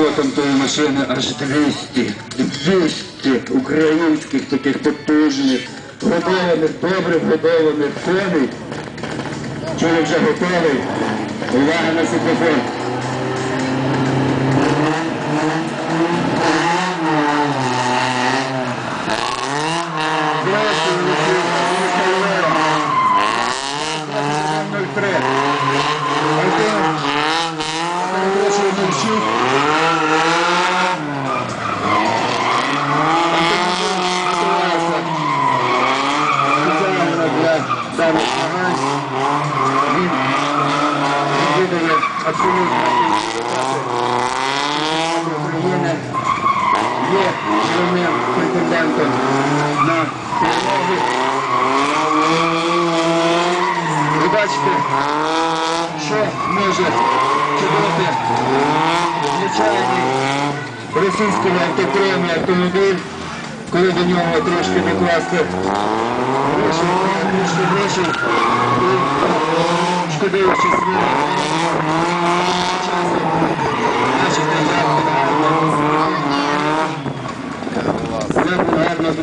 капотом тої машини аж 200, 200 українських таких потужних, годованих, добре годованих коней. Чоловік вже готовий. Увага на світлофон. Здравствуй, Михайло. 03. Даних змагань. Він видає абсолютно України. Є головним претендентом на перемогу. Ви що може чудити звичайний російський автокронний автомобіль, коли до нього трошки докласти грошей, Isso. Escreveu esse filme. Caramba.